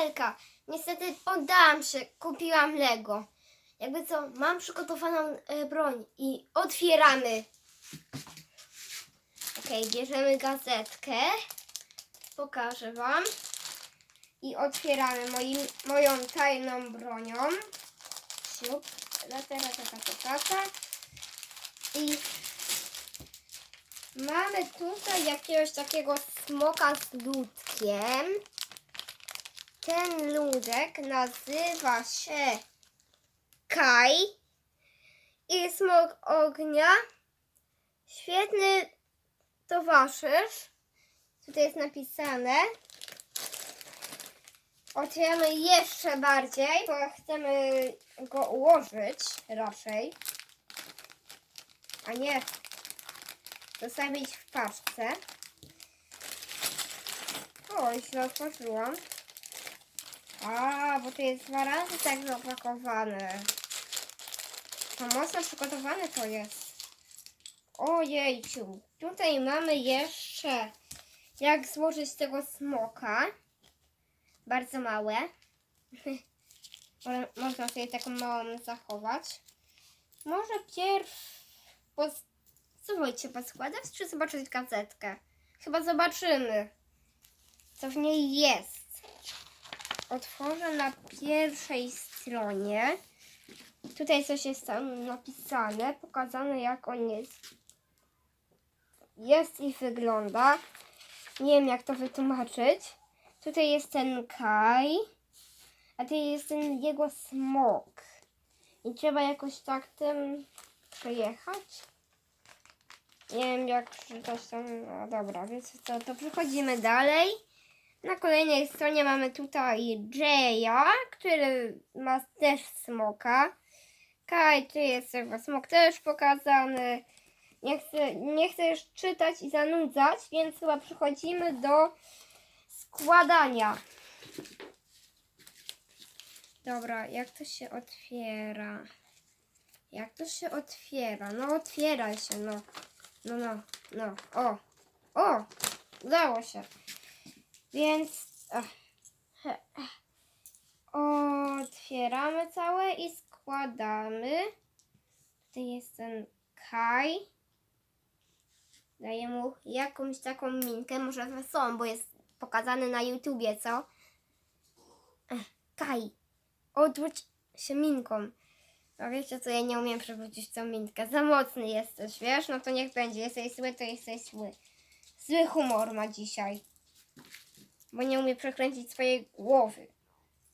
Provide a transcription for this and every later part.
Elka, niestety poddałam się, kupiłam Lego. Jakby co, mam przygotowaną e, broń i otwieramy. Okej, bierzemy gazetkę. Pokażę wam. I otwieramy moim, moją tajną bronią. Siup, latera, taka, taka, taka. I mamy tutaj jakiegoś takiego smoka z ludkiem. Ten ludek nazywa się Kai i smok ognia. Świetny towarzysz. Tutaj jest napisane. Otwieramy jeszcze bardziej, bo chcemy go ułożyć raczej. A nie zostawić w paczce. O, źle otworzyłam. A, bo to jest dwa razy tak zapakowane. To mocno przygotowane to jest. Ojejciu. Tutaj mamy jeszcze jak złożyć tego smoka. Bardzo małe. Mo- Można sobie taką małą zachować. Może pierw pos- spróbujcie poskładać, czy zobaczyć gazetkę? Chyba zobaczymy, co w niej jest otworzę na pierwszej stronie. Tutaj coś jest tam napisane, pokazane jak on jest. Jest i wygląda. Nie wiem jak to wytłumaczyć. Tutaj jest ten Kai, a tutaj jest ten jego smok. I trzeba jakoś tak tym przejechać. Nie wiem jak przeczytać tam. No dobra, więc co, to przechodzimy dalej. Na kolejnej stronie mamy tutaj Jaya, który ma też smoka. Kai, tu jest chyba smok też pokazany. Nie chcę, nie chcę już czytać i zanudzać, więc chyba przechodzimy do składania. Dobra, jak to się otwiera? Jak to się otwiera? No otwiera się, no. No, no, no. O, o, udało się. Więc otwieramy całe i składamy. Tutaj jest ten Kai. Daję mu jakąś taką minkę, może wesołą, bo jest pokazany na YouTubie, co? Kai, odwróć się minką. A wiecie co, ja nie umiem przewrócić tą minkę. Za mocny jesteś, wiesz? No to niech będzie. Jesteś zły, to jesteś zły. Zły humor ma dzisiaj bo nie umie przekręcić swojej głowy.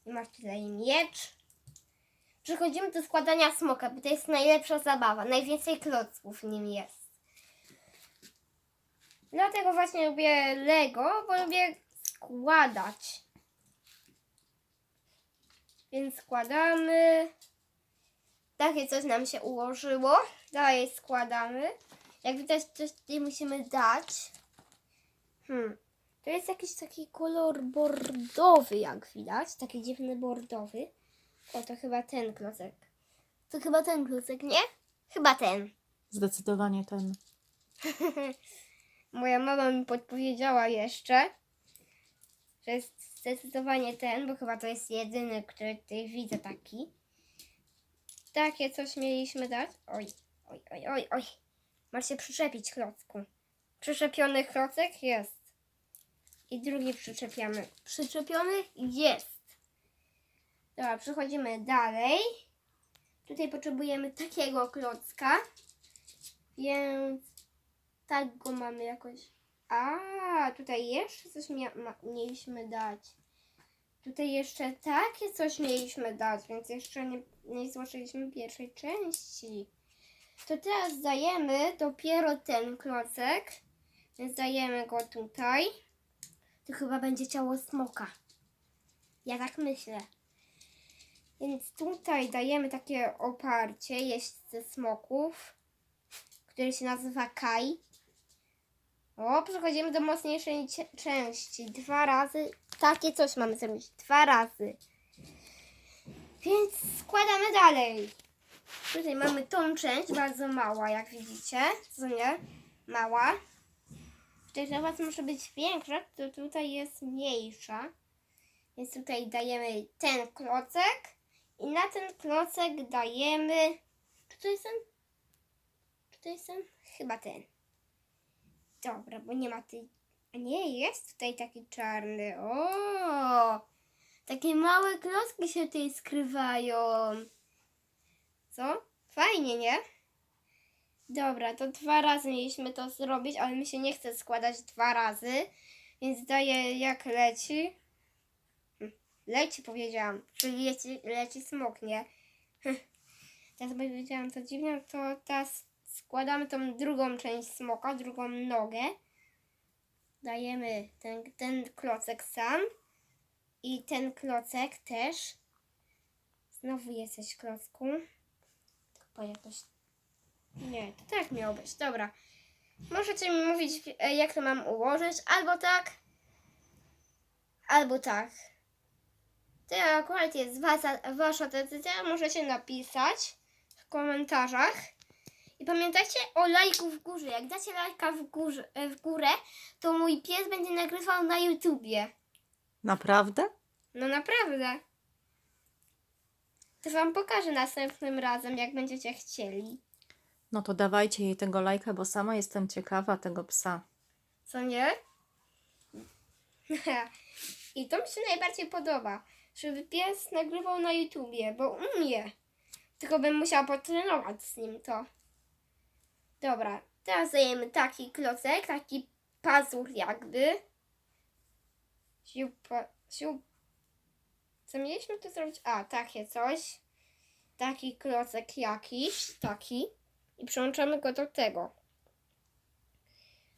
I masz tutaj miecz. Przechodzimy do składania smoka, bo to jest najlepsza zabawa. Najwięcej klocków w nim jest. Dlatego właśnie lubię Lego, bo lubię składać. Więc składamy. Takie coś nam się ułożyło. Dalej składamy. Jak widać, coś tutaj musimy dać. Hmm. To jest jakiś taki kolor bordowy, jak widać. Taki dziwny bordowy. O, to chyba ten klocek. To chyba ten klocek, nie? Chyba ten. Zdecydowanie ten. Moja mama mi podpowiedziała jeszcze, że jest zdecydowanie ten, bo chyba to jest jedyny, który tutaj widzę taki. Takie coś mieliśmy dać. Oj, oj, oj, oj, oj. Masz się przyczepić, klocku. Przyczepiony klocek jest. I drugi przyczepiamy. Przyczepiony jest. Dobra, przechodzimy dalej. Tutaj potrzebujemy takiego klocka. Więc tak go mamy jakoś. A, tutaj jeszcze coś mieliśmy dać. Tutaj jeszcze takie coś mieliśmy dać, więc jeszcze nie, nie złożyliśmy pierwszej części. To teraz dajemy dopiero ten klocek. Więc dajemy go tutaj. To chyba będzie ciało smoka. Ja tak myślę. Więc tutaj dajemy takie oparcie, jeźdźcy smoków, który się nazywa Kai. O, przechodzimy do mocniejszej części. Dwa razy. Takie coś mamy zrobić. Dwa razy. Więc składamy dalej. Tutaj mamy tą część, bardzo mała, jak widzicie. Co nie? Mała. Tutaj teraz może być większa, to tutaj jest mniejsza. Więc tutaj dajemy ten klocek i na ten klocek dajemy... Czy to jest ten? Czy to jest ten? Chyba ten. Dobra, bo nie ma tej... A nie, jest tutaj taki czarny. O! Takie małe klocki się tutaj skrywają. Co? Fajnie, nie? Dobra, to dwa razy mieliśmy to zrobić, ale mi się nie chce składać dwa razy, więc daję jak leci. Hm, Leci powiedziałam, czyli leci, leci smok, nie? Hm. Teraz powiedziałam to dziwnie, to teraz składamy tą drugą część smoka, drugą nogę. Dajemy ten, ten klocek sam i ten klocek też. Znowu jesteś klocku. Chyba jakoś nie, to tak miało być. Dobra. Możecie mi mówić, e, jak to mam ułożyć. Albo tak, albo tak. To akurat jest wasza, wasza decyzja. Możecie napisać w komentarzach. I pamiętajcie o lajku w górze. Jak dacie lajka w, górze, e, w górę, to mój pies będzie nagrywał na YouTubie. Naprawdę? No naprawdę. To wam pokażę następnym razem, jak będziecie chcieli. No to dawajcie jej tego lajka, bo sama jestem ciekawa tego psa. Co nie? I to mi się najbardziej podoba, żeby pies nagrywał na YouTubie, bo umie. Tylko bym musiała potrenować z nim to. Dobra, teraz dajemy taki klocek, taki pazur jakby. Siupa, siup. Co mieliśmy tu zrobić? A, takie coś. Taki klocek jakiś, taki. I przyłączamy go do tego.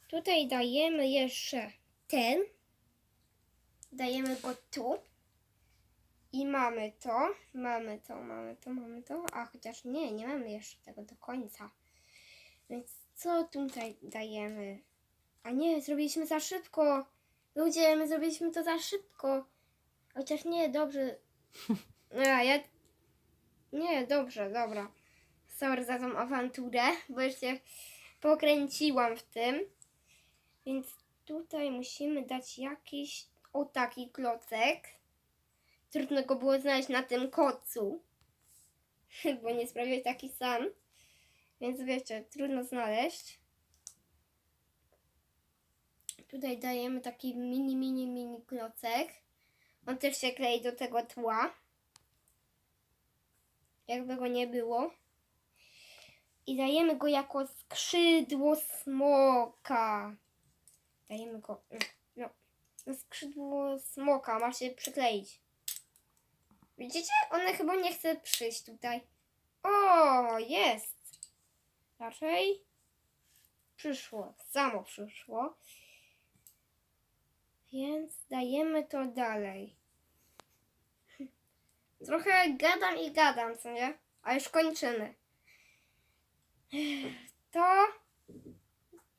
Tutaj dajemy jeszcze ten. Dajemy go tu. I mamy to, mamy to, mamy to, mamy to. A chociaż nie, nie mamy jeszcze tego do końca. Więc co tutaj dajemy? A nie, zrobiliśmy za szybko. Ludzie, my zrobiliśmy to za szybko. Chociaż nie, dobrze. A, ja... Nie, dobrze, dobra. Sorry za tą awanturę, bo się pokręciłam w tym. Więc tutaj musimy dać jakiś o taki klocek. Trudno go było znaleźć na tym kocu, bo nie sprawił taki sam. Więc wiecie, trudno znaleźć. Tutaj dajemy taki mini, mini, mini klocek. On też się klei do tego tła. Jakby go nie było. I dajemy go jako skrzydło smoka. Dajemy go. No, na skrzydło smoka ma się przykleić. Widzicie? One chyba nie chce przyjść tutaj. O, jest. Raczej przyszło. Samo przyszło. Więc dajemy to dalej. Trochę gadam i gadam, co nie? A już kończymy. To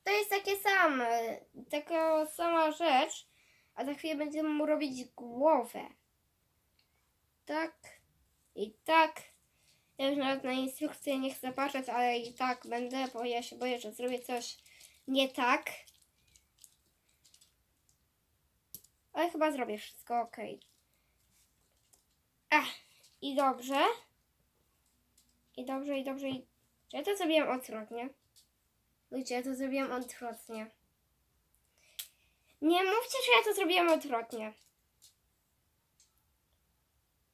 to jest takie same, taka sama rzecz, a za chwilę będziemy mu robić głowę. Tak i tak. Ja już nawet na instrukcję nie chcę patrzeć, ale i tak będę, bo ja się boję, że zrobię coś nie tak. Ale chyba zrobię wszystko ok. Ach, i dobrze. I dobrze, i dobrze, i... Ja to zrobiłem odwrotnie? Ludzie, ja to zrobiłam odwrotnie. Nie mówcie, że ja to zrobiłam odwrotnie.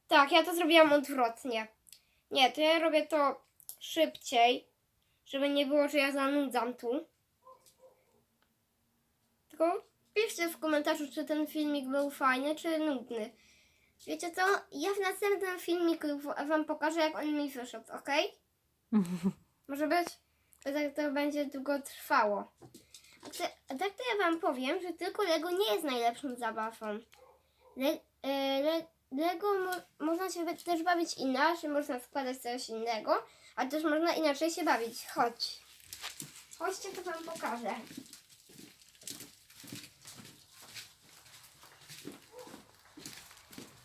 Tak, ja to zrobiłam odwrotnie. Nie, to ja robię to szybciej, żeby nie było, że ja zanudzam tu. Tylko piszcie w komentarzu, czy ten filmik był fajny, czy nudny. Wiecie co? Ja w następnym filmiku wam pokażę, jak on mi wyszedł, ok? Może być? Tak to będzie długo trwało. A, te, a tak to ja wam powiem, że tylko Lego nie jest najlepszą zabawą. Le, e, le, Lego mo, można się też bawić inaczej, można składać coś innego, a też można inaczej się bawić. Chodź. Chodźcie, to wam pokażę.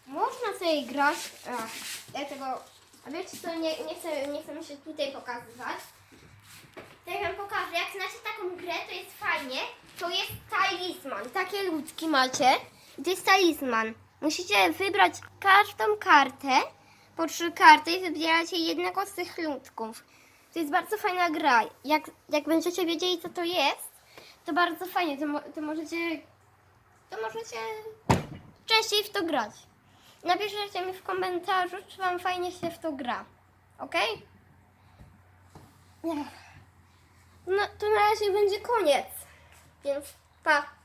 Można sobie grać. Ach, ja tego. A wiecie co, nie, nie, chcę, nie chcę się tutaj pokazywać. Ja wam pokażę, jak znacie taką grę, to jest fajnie. To jest talisman. Takie ludzki macie. I to jest talisman. Musicie wybrać każdą kartę, po trzy karty i wybieracie jednego z tych ludków. To jest bardzo fajna gra. Jak, jak będziecie wiedzieli, co to jest, to bardzo fajnie. To, mo- to możecie to możecie częściej w to grać. Napiszcie mi w komentarzu, czy Wam fajnie się w to gra. Ok? No to na razie będzie koniec. Więc pa.